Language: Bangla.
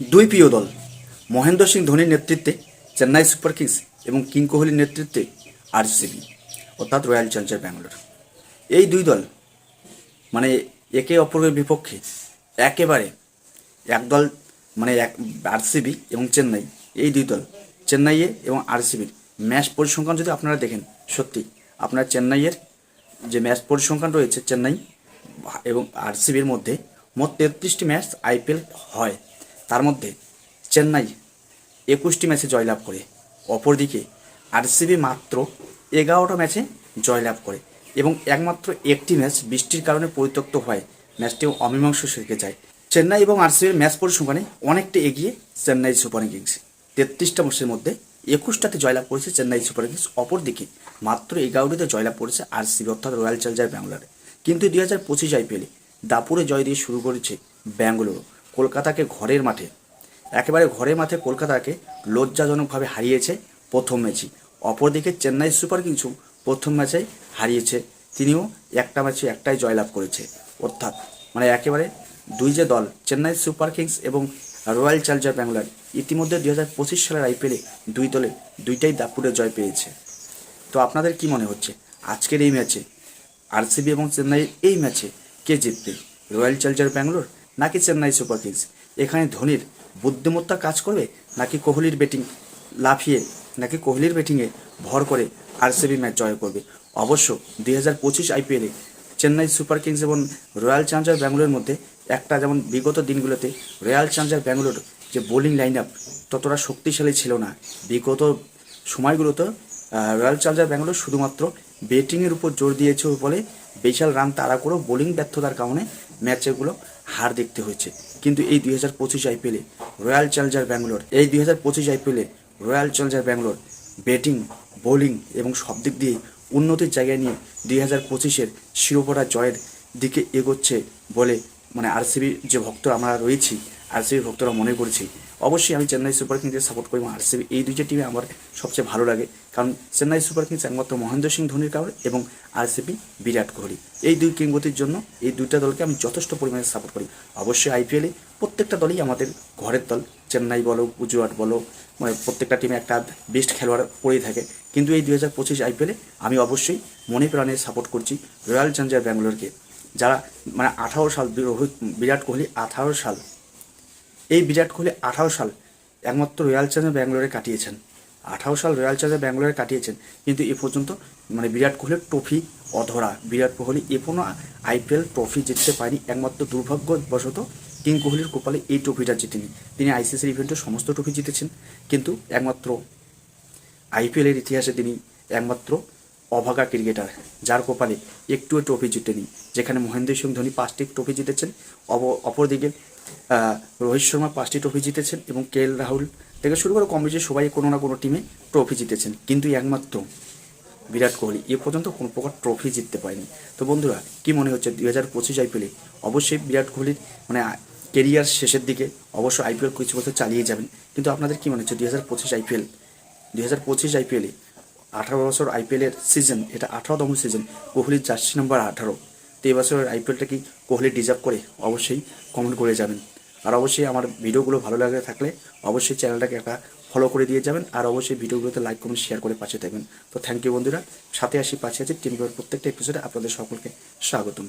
দুই প্রিয় দল, মহেন্দ্র সিং ধোনির নেতৃত্বে চেন্নাই সুপার কিংস এবং কিং কোহলির নেতৃত্বে আরসিবি, অর্থাৎ রয়্যাল চ্যালেঞ্জার ব্যাঙ্গালোর। এই দুই দল মানে একে অপরের বিপক্ষে একেবারে একদল মানে এক আরসিবি এবং চেন্নাই, এই দুই দল, চেন্নাইয়ে এবং আরসিবির ম্যাচ পরিসংখ্যান যদি আপনারা দেখেন, সত্যি আপনার চেন্নাইয়ের যে ম্যাচ পরিসংখ্যান রয়েছে, চেন্নাই এবং আরসিবির মধ্যে মোট তেত্রিশটি ম্যাচ আইপিএল হয়। তার মধ্যে চেন্নাই একুশটি ম্যাচে জয়লাভ করে, অপরদিকে আরসিবি মাত্র এগারোটা ম্যাচে জয়লাভ করে এবং একমাত্র একটি ম্যাচ বৃষ্টির কারণে পরিত্যক্ত হয় ম্যাচটি অমীমাংস শেখে যায়। চেন্নাই এবং আরসিবির ম্যাচ পরিসংখ্যানে অনেকটা এগিয়ে চেন্নাই সুপার কিংস। তেত্রিশটা ম্যাচের মধ্যে একুশটাতে জয়লাভ করেছে চেন্নাই সুপার কিংস, অপরদিকে মাত্র এগারোটিতে জয়লাভ করেছে আরসিবি অর্থাৎ রয়্যাল চ্যালেঞ্জার ব্যাঙ্গালোরে। কিন্তু দুই হাজার পঁচিশ আইপিএলে দাপুরে জয় দিয়ে শুরু করেছে ব্যাঙ্গালোর। কলকাতাকে ঘরের মাঠে, একেবারে ঘরের মাঠে কলকাতাকে লজ্জাজনকভাবে হারিয়েছে প্রথম ম্যাচই। অপরদিকে চেন্নাই সুপার কিংসও প্রথম ম্যাচে হারিয়েছে। তিনিও একটা ম্যাচে একটাই জয়লাভ করেছে। অর্থাৎ মানে একেবারে দুই যে দল, চেন্নাই সুপার কিংস এবং রয়্যাল চ্যালেঞ্জার ব্যাঙ্গালোর, ইতিমধ্যে দুই হাজার পঁচিশ সালের আইপিএলে দুই দলে দুইটাই দাপুরে জয় পেয়েছে। তো আপনাদের কি মনে হচ্ছে? আজকের এই ম্যাচে আরসিবি এবং চেন্নাইয়ের এই ম্যাচে কে জিতবে? রয়্যাল চ্যালেঞ্জার ব্যাঙ্গালোর নাকি চেন্নাই সুপার কিংস? এখানে ধোনির বুদ্ধিমত্তা কাজ করবে নাকি কোহলির ব্যাটিং লাফিয়ে, নাকি কোহলির ব্যাটিংয়ে ভর করে আরসিবি ম্যাচ জয় করবে? অবশ্য দুই হাজার পঁচিশ আইপিএলে চেন্নাই সুপার কিংস এবং রয়্যাল চ্যালেঞ্জার ব্যাঙ্গালোরের মধ্যে একটা যেমন বিগত দিনগুলোতে রয়্যাল চ্যালেঞ্জার ব্যাঙ্গালোর যে বোলিং লাইন আপ ততটা শক্তিশালী ছিল না। বিগত সময়গুলোতে রয়্যাল চ্যালেঞ্জার ব্যাঙ্গালোর শুধুমাত্র ব্যাটিংয়ের উপর জোর দিয়েছে বলে বিশাল রান তাড়া করেও বোলিং ব্যর্থতার কারণে ম্যাচগুলো হার দেখতে হয়েছে। কিন্তু এই দুই হাজার পঁচিশ আইপিএলে রয়্যাল চ্যালেঞ্জার ব্যাঙ্গালোর, এই দুই হাজার পঁচিশ আইপিএলে royal challenger Bangalore batting, bowling এবং সব দিক দিয়ে উন্নতির জায়গায় নিয়ে দুই হাজার পঁচিশের শিরোপাটা জয়ের দিকে এগোচ্ছে বলে মানে আরসিবির যে ভক্তরা আমরা রয়েছি আরসিবির ভক্তরা মনে করছি। অবশ্যই আমি চেন্নাই সুপার কিংসকে সাপোর্ট করি এবং আরসিবি এই দুইটা টিমে আমার সবচেয়ে ভালো লাগে। কারণ চেন্নাই সুপার কিংস একমাত্র মহেন্দ্র সিং, ধোনির কারণে এবং আরসিবি বিরাট কোহলি। এই দুই কিংবতির জন্য এই দুইটা দলকে আমি যথেষ্ট পরিমাণে সাপোর্ট করি। অবশ্যই আইপিএলে প্রত্যেকটা দলই আমাদের ঘরের দল। চেন্নাই বলো, গুজরাট বলো মানে প্রত্যেকটা টিমে একটা বেস্ট খেলোয়াড় পড়েই থাকে। কিন্তু এই দুই হাজার পঁচিশ আইপিএলে আমি অবশ্যই মনে প্রাণে সাপোর্ট করছি রয়্যাল চ্যালেঞ্জার ব্যাঙ্গালোরকে, যারা মানে আঠারো সাল, বিরাট কোহলি আঠারো সাল এই বিরাট কোহলি আঠারো সাল একমাত্র রয়্যাল চ্যালেঞ্জার ব্যাঙ্গালোরে কাটিয়েছেন। আঠারো সাল রয়্যাল চ্যালেঞ্জার ব্যাঙ্গালোরে কাটিয়েছেন। কিন্তু এ পর্যন্ত মানে বিরাট কোহলির ট্রফি অধরা। বিরাট কোহলি এ কোনো আইপিএল ট্রফি জিততে পারেনি। একমাত্র দুর্ভাগ্যবশত কিং কোহলির কপালে এই ট্রফিটা জিতেনি। তিনি আইসিসির ইভেন্টে সমস্ত ট্রফি জিতেছেন। কিন্তু একমাত্র আইপিএলের ইতিহাসে তিনি একমাত্র অভাগা ক্রিকেটার, যার কপালে একটুও ট্রফি জিতেনি যেখানে মহেন্দ্র সিং ধোনি পাঁচটি ট্রফি জিতেছেন অপরদিকে রোহিত শর্মা পাঁচটি ট্রফি জিতেছেন এবং কে এল রাহুল থেকে শুরু করে কম বেশি সবাই কোনো না কোনো টিমে ট্রফি জিতেছেন। কিন্তু একমাত্র বিরাট কোহলি এ পর্যন্ত কোনো প্রকার ট্রফি জিততে পারেনি। তো বন্ধুরা, কি মনে হচ্ছে দুই হাজার পঁচিশ আইপিএলে? অবশ্যই বিরাট কোহলির মানে কেরিয়ার শেষের দিকে অবশ্যই আইপিএল কিছু বছর চালিয়ে যাবেন। কিন্তু আপনাদের কি মনে হচ্ছে দুই হাজার পঁচিশ আইপিএল? দুই হাজার পঁচিশ আইপিএলে আঠারো বছর আইপিএলের সিজন এটা আঠারোতম সিজন কোহলির জার্সি নাম্বার আঠারো। তো এই বছরের আইপিএলটা কি কোহলি ডিজার্ভ করে? অবশ্যই কমেন্ট করে যাবেন। আর অবশ্যই আমার ভিডিওগুলো ভালো লাগে থাকলে অবশ্যই চ্যানেলটাকে একটা ফলো করে দিয়ে যাবেন। আর অবশ্যই ভিডিওগুলোতে লাইক কমেন্ট শেয়ার করে পাঠিয়ে থাকবেন। তো থ্যাংক ইউ বন্ধুরা। সাথে আসি, পাশে আছি টিম প্রত্যেকটা এপিসোডে আপনাদের সকলকে স্বাগতম।